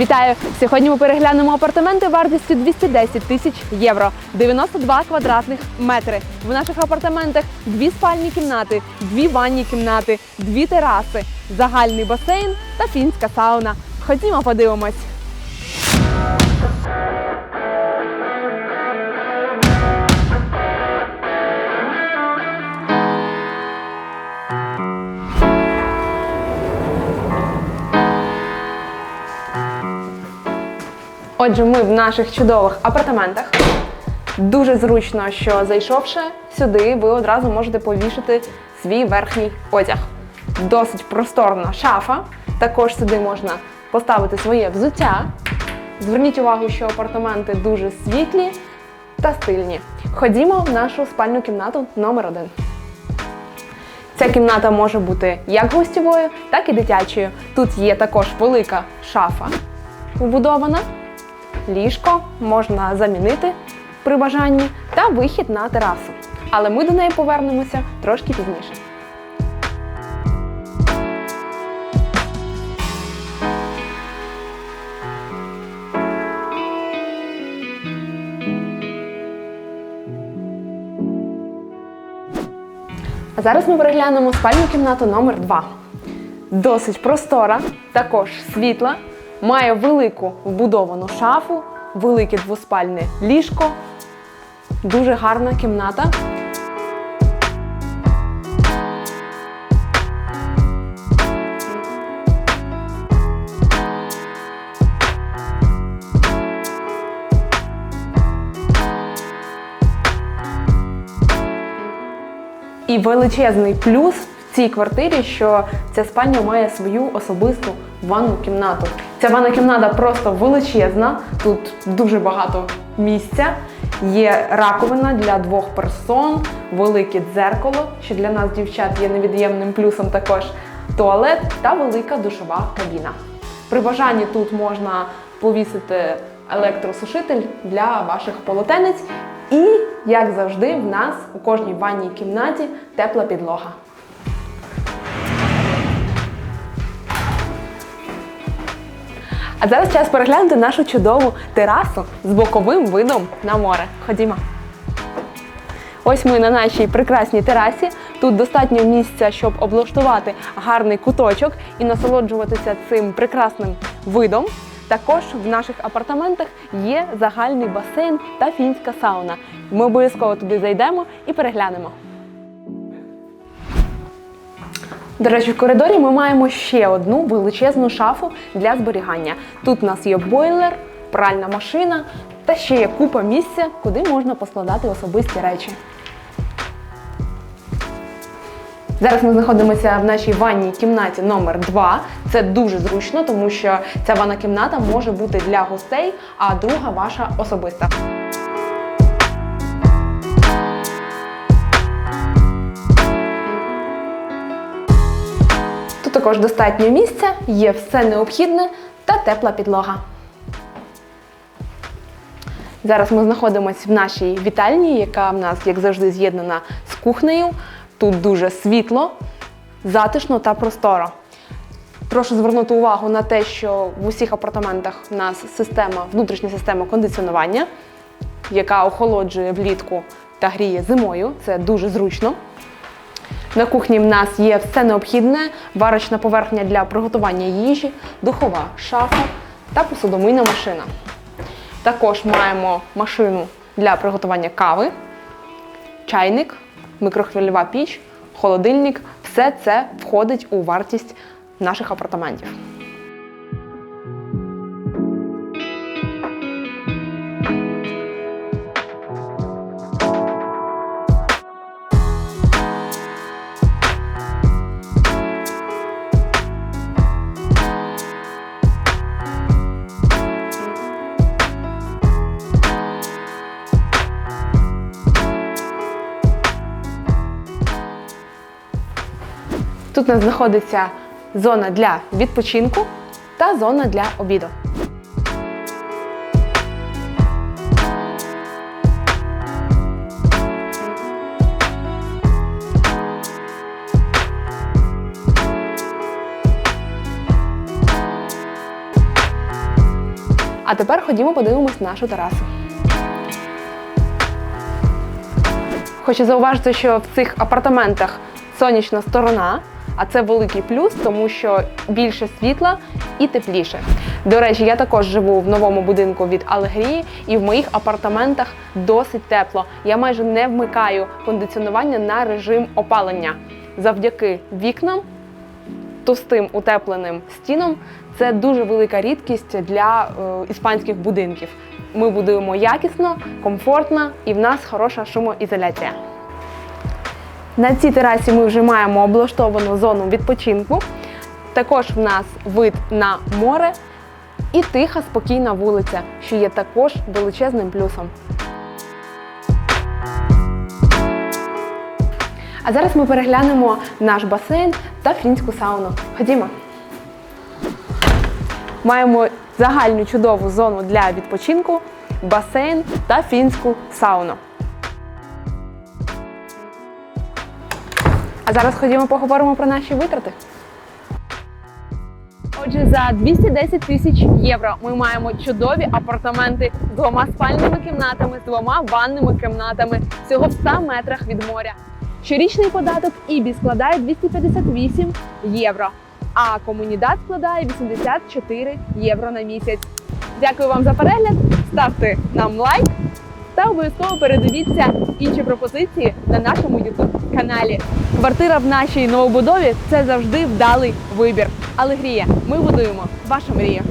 Вітаю! Сьогодні ми переглянемо апартаменти вартістю 210 тисяч євро, 92 квадратних метри. В наших апартаментах дві спальні кімнати, дві ванні кімнати, дві тераси, загальний басейн та фінська сауна. Ходімо, подивимось. Отже, ми в наших чудових апартаментах. Дуже зручно, що зайшовши сюди, ви одразу можете повішати свій верхній одяг. Досить просторна шафа. Також сюди можна поставити своє взуття. Зверніть увагу, що апартаменти дуже світлі та стильні. Ходімо в нашу спальну кімнату номер один. Ця кімната може бути як гостєвою, так і дитячою. Тут є також велика шафа вбудована ліжко можна замінити при бажанні та вихід на терасу. Але ми до неї повернемося трошки пізніше. А зараз ми переглянемо спальню кімнату номер 2 Досить простора, також світла, має велику вбудовану шафу, велике двоспальне ліжко, дуже гарна кімната. І величезний плюс в цій квартирі, що ця спальня має свою особисту ванну кімнату. Ця ванна кімната просто величезна, тут дуже багато місця. Є раковина для двох персон, велике дзеркало, що для нас, дівчат, є невід'ємним плюсом також туалет та велика душова кабіна. При бажанні тут можна повісити електросушитель для ваших полотенець. І, як завжди, в нас у кожній ванній кімнаті тепла підлога. А зараз час переглянути нашу чудову терасу з боковим видом на море. Ходімо. Ось ми на нашій прекрасній терасі. Тут достатньо місця, щоб облаштувати гарний куточок і насолоджуватися цим прекрасним видом. Також в наших апартаментах є загальний басейн та фінська сауна. Ми обов'язково туди зайдемо і переглянемо. До речі, в коридорі ми маємо ще одну величезну шафу для зберігання. Тут у нас є бойлер, пральна машина та ще є купа місця, куди можна поскладати особисті речі. Зараз ми знаходимося в нашій ванній кімнаті номер 2 Це дуже зручно, тому що ця ванна кімната може бути для гостей, а друга ваша особиста. Також достатньо місця, є все необхідне та тепла підлога. Зараз ми знаходимося в нашій вітальні, яка в нас, як завжди, з'єднана з кухнею. Тут дуже світло, затишно та просторо. Прошу звернути увагу на те, що в усіх апартаментах у нас система, внутрішня система кондиціонування, яка охолоджує влітку та гріє зимою. Це дуже зручно. На кухні в нас є все необхідне: варочна поверхня для приготування їжі, духова шафа та посудомийна машина. Також маємо машину для приготування кави, чайник, микрохвильова піч, холодильник. Все це входить у вартість наших апартаментів. Тут у нас знаходиться зона для відпочинку та зона для обіду. А тепер ходімо подивимось нашу терасу. Хочу зауважити, що в цих апартаментах сонячна сторона, а це великий плюс, тому що більше світла і тепліше. До речі, я також живу в новому будинку від Алегрії, і в моїх апартаментах досить тепло. Я майже не вмикаю кондиціонування на режим опалення. Завдяки вікнам товстим утепленим стінам це дуже велика рідкість для е, іспанських будинків. Ми будуємо якісно, комфортно і в нас хороша шумоізоляція. На цій терасі ми вже маємо облаштовану зону відпочинку. Також в нас вид на море і тиха, спокійна вулиця, що є також величезним плюсом. А зараз ми переглянемо наш басейн та фінську сауну. Ходімо. Маємо загальну чудову зону для відпочинку, басейн та фінську сауну. А зараз ходімо поговоримо про наші витрати. Отже, за 210 тисяч євро ми маємо чудові апартаменти з двома спальними кімнатами, з двома ванними кімнатами, всього в 100 метрах від моря. Щорічний податок ІБІ складає 258 євро, а комунідат складає 84 євро на місяць. Дякую вам за перегляд. Ставте нам лайк та обов'язково передивіться інші пропозиції на нашому youtube каналі. Квартира в нашій новобудові це завжди вдалий вибір. Але грія, ми будуємо вашу мрію.